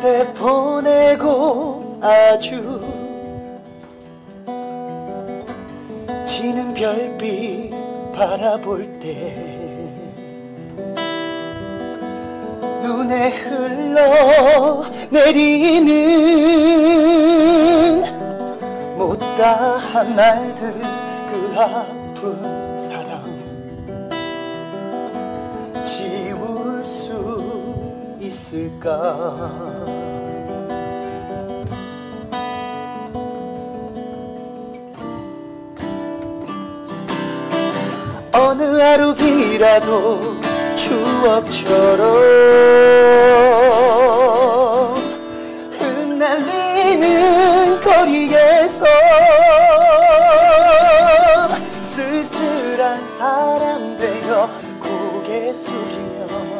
그대 보내고 아주 지는 별빛 바라볼 때 눈에 흘러 내리는 못다한 말들 그 아픈 사랑 있을까? 어느 하루이라도 추억처럼 흩날리는 거리에서 쓸쓸한 사람 되어 고개 숙이며